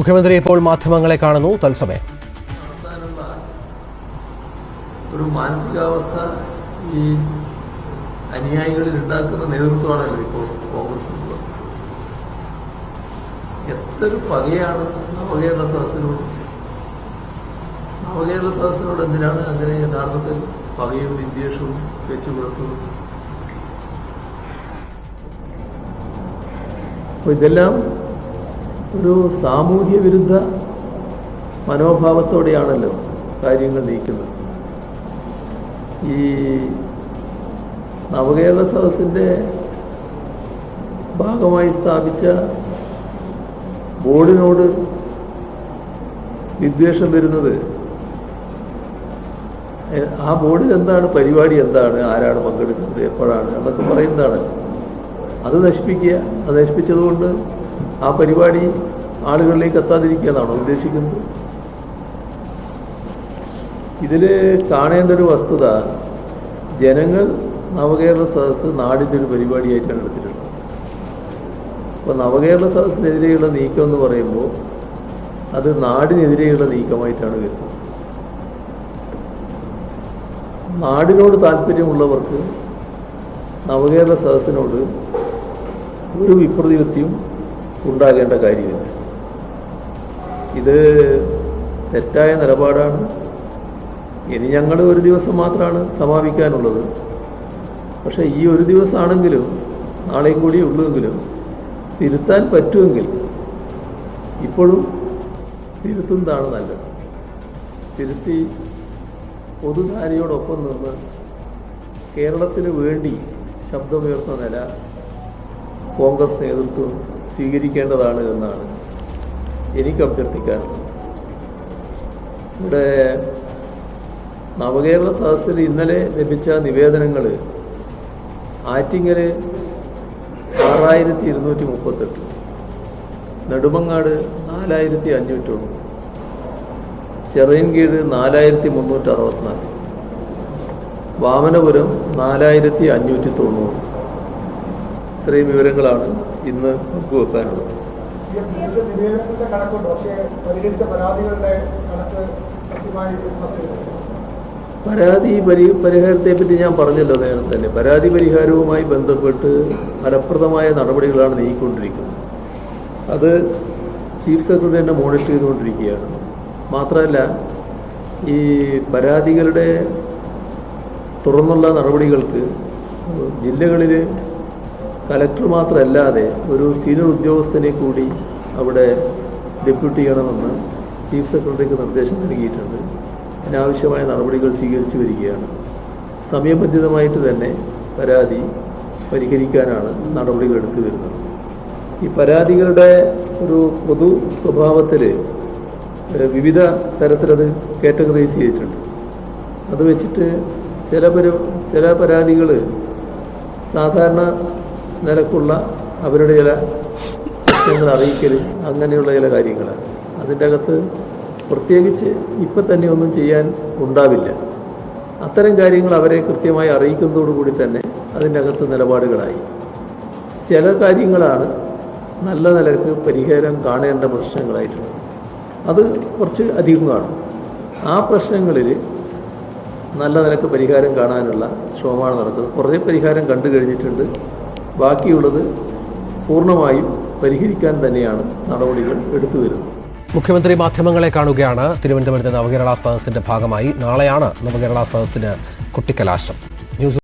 മുഖ്യമന്ത്രി ഇപ്പോൾ മാധ്യമങ്ങളെ കാണുന്നു. തത്സമയം. ഒരു മാനസികാവസ്ഥ ഈ അനുയായികളിൽ ഉണ്ടാക്കുന്ന നേതൃത്വമാണല്ലോ ഇപ്പോൾ കോൺഗ്രസ് എത്ര പകയാണ് നവകേരള സദസ്സിനോട്? നവകേരള സദസ്സിനോട് എന്തിനാണ് അങ്ങനെ യഥാർത്ഥത്തിൽ പകയും വിദ്വേഷവും വെച്ചു പുലർത്തുന്നത്? ഇതെല്ലാം ഒരു സാമൂഹ്യ വിരുദ്ധ മനോഭാവത്തോടെയാണല്ലോ കാര്യങ്ങൾ നീക്കുന്നത്. ഈ നവകേരള സദസ്സിന്റെ ഭാഗമായി സ്ഥാപിച്ച ബോർഡിനോട് വിദ്വേഷം വരുന്നത് ആ ബോർഡിൽ എന്താണ് പരിപാടി എന്താണ് ആരാണ് പങ്കെടുക്കുന്നത് എപ്പോഴാണ് എന്നൊക്കെ പറയുന്നതാണ്. അത് നശിപ്പിക്കുക അത് നശിപ്പിച്ചതുകൊണ്ട് ആ പരിപാടി ആളുകളിലേക്ക് എത്താതിരിക്കുക എന്നാണോ ഉദ്ദേശിക്കുന്നത്? ഇതിൽ കാണേണ്ട ഒരു വസ്തുത ജനങ്ങൾ നവകേരള സദസ്സ് നാടിന്റെ ഒരു പരിപാടിയായിട്ടാണ് എടുത്തിട്ടുള്ളത്. അപ്പോൾ നവകേരള സദസ്സിനെതിരെയുള്ള നീക്കം എന്ന് പറയുമ്പോൾ അത് നാടിനെതിരെയുള്ള നീക്കമായിട്ടാണ് വരുന്നത്. നാടിനോട് താല്പര്യമുള്ളവർക്ക് നവകേരള സദസ്സിനോട് ഒരു വിപ്രതിപത്തിയും ഉണ്ടാകേണ്ട കാര്യമില്ല ഇത് തെറ്റായ നിലപാടാണ്. ഇനി ഞങ്ങൾ ഒരു ദിവസം മാത്രമാണ് സമാപിക്കാനുള്ളത്. പക്ഷേ ഈ ഒരു ദിവസമാണെങ്കിലും നാളെയും കൂടി ഉള്ളുവെങ്കിലും തിരുത്താൻ പറ്റുമെങ്കിൽ ഇപ്പോഴും തിരുത്തുന്നതാണ് നല്ലത്. തിരുത്തി പൊതുധാരയോടൊപ്പം നിന്ന് കേരളത്തിന് വേണ്ടി ശബ്ദമുയർത്തുന്ന നില കോൺഗ്രസ് നേതൃത്വം സ്വീകരിക്കേണ്ടതാണ് എന്നാണ് എനിക്ക് അഭ്യർത്ഥിക്കാറുള്ളത് ഇവിടെ നവകേരള സദസ്സിൽ ഇന്നലെ ലഭിച്ച നിവേദനങ്ങൾ ആറ്റിങ്ങൽ ആറായിരത്തി ഇരുന്നൂറ്റി മുപ്പത്തെട്ട് നെടുമങ്ങാട് നാലായിരത്തി അഞ്ഞൂറ്റൊന്ന് ചെറിയൻകീഴ് നാലായിരത്തി മുന്നൂറ്റി അറുപത്തിനാല് വാമനപുരം നാലായിരത്തി അഞ്ഞൂറ്റി തൊണ്ണൂറ് ഇത്രയും വിവരങ്ങളാണ് ഇന്ന് നമുക്ക് വെക്കാനുള്ളത്. പരാതി പരി പരിഹാരത്തെ പറ്റി ഞാൻ പറഞ്ഞല്ലോ നേരത്തെ തന്നെ. പരാതി പരിഹാരവുമായി ബന്ധപ്പെട്ട് ഫലപ്രദമായ നടപടികളാണ് നീങ്ങിക്കൊണ്ടിരിക്കുന്നത് അത് ചീഫ് സെക്രട്ടറി തന്നെ മോണിറ്റർ ചെയ്തുകൊണ്ടിരിക്കുകയാണ്. മാത്രമല്ല ഈ പരാതികളുടെ തുറന്നുള്ള നടപടികൾക്ക് ജില്ലകളിൽ കലക്ടർ മാത്രമല്ലാതെ ഒരു സീനിയർ ഉദ്യോഗസ്ഥനെ കൂടി അവിടെ ഡെപ്യൂട്ട് ചെയ്യണമെന്ന് ചീഫ് സെക്രട്ടറിക്ക് നിർദ്ദേശം നൽകിയിട്ടുണ്ട്. അതിനാവശ്യമായ നടപടികൾ സ്വീകരിച്ചു വരികയാണ്. സമയബന്ധിതമായിട്ട് തന്നെ പരാതി പരിഹരിക്കാനാണ് നടപടികൾ എടുത്തു വരുന്നത്. ഈ പരാതികളുടെ ഒരു പൊതു സ്വഭാവത്തിൽ വിവിധ തരത്തിലത് കാറ്റഗറൈസ് ചെയ്തിട്ടുണ്ട്. അത് വെച്ചിട്ട് ചില പരി ചില പരാതികൾ സാധാരണ നിലക്കുള്ള അവരുടെ ചില പ്രശ്നങ്ങൾ അറിയിക്കലും അങ്ങനെയുള്ള ചില കാര്യങ്ങളാണ് അതിന്റെ അകത്ത് പ്രത്യേകിച്ച് ഇപ്പം തന്നെ ഒന്നും ചെയ്യാൻ ഉണ്ടാവില്ല. അത്തരം കാര്യങ്ങൾ അവരെ കൃത്യമായി അറിയിക്കുന്നതോടുകൂടി തന്നെ അതിന്റെ അകത്ത് നിലപാടുകളായി. ചില കാര്യങ്ങളാണ് നല്ല നിലയ്ക്ക് പരിഹാരം കാണേണ്ട പ്രശ്നങ്ങളായിട്ടുള്ളത്. അത് കുറച്ച് അധികം കാണും. ആ പ്രശ്നങ്ങളിൽ നല്ല നിലയ്ക്ക് പരിഹാരം കാണാനുള്ള ശ്രമമാണ് നടക്കുന്നത്. കുറേ പരിഹാരം കണ്ടു കഴിഞ്ഞിട്ടുണ്ട്. ബാക്കിയുള്ളത് പൂർണമായും പരിഹരിക്കാൻ തന്നെയാണ് നടപടികൾ എടുത്തു വരുന്നത്. മുഖ്യമന്ത്രി മാധ്യമങ്ങളെ കാണുകയാണ്. തിരുവനന്തപുരത്ത് നവകേരള സദസ്സിന്റെ ഭാഗമായി നാളെയാണ് നവകേരള സദസ്സിന് കുട്ടിക്കലാശം. ന്യൂസ്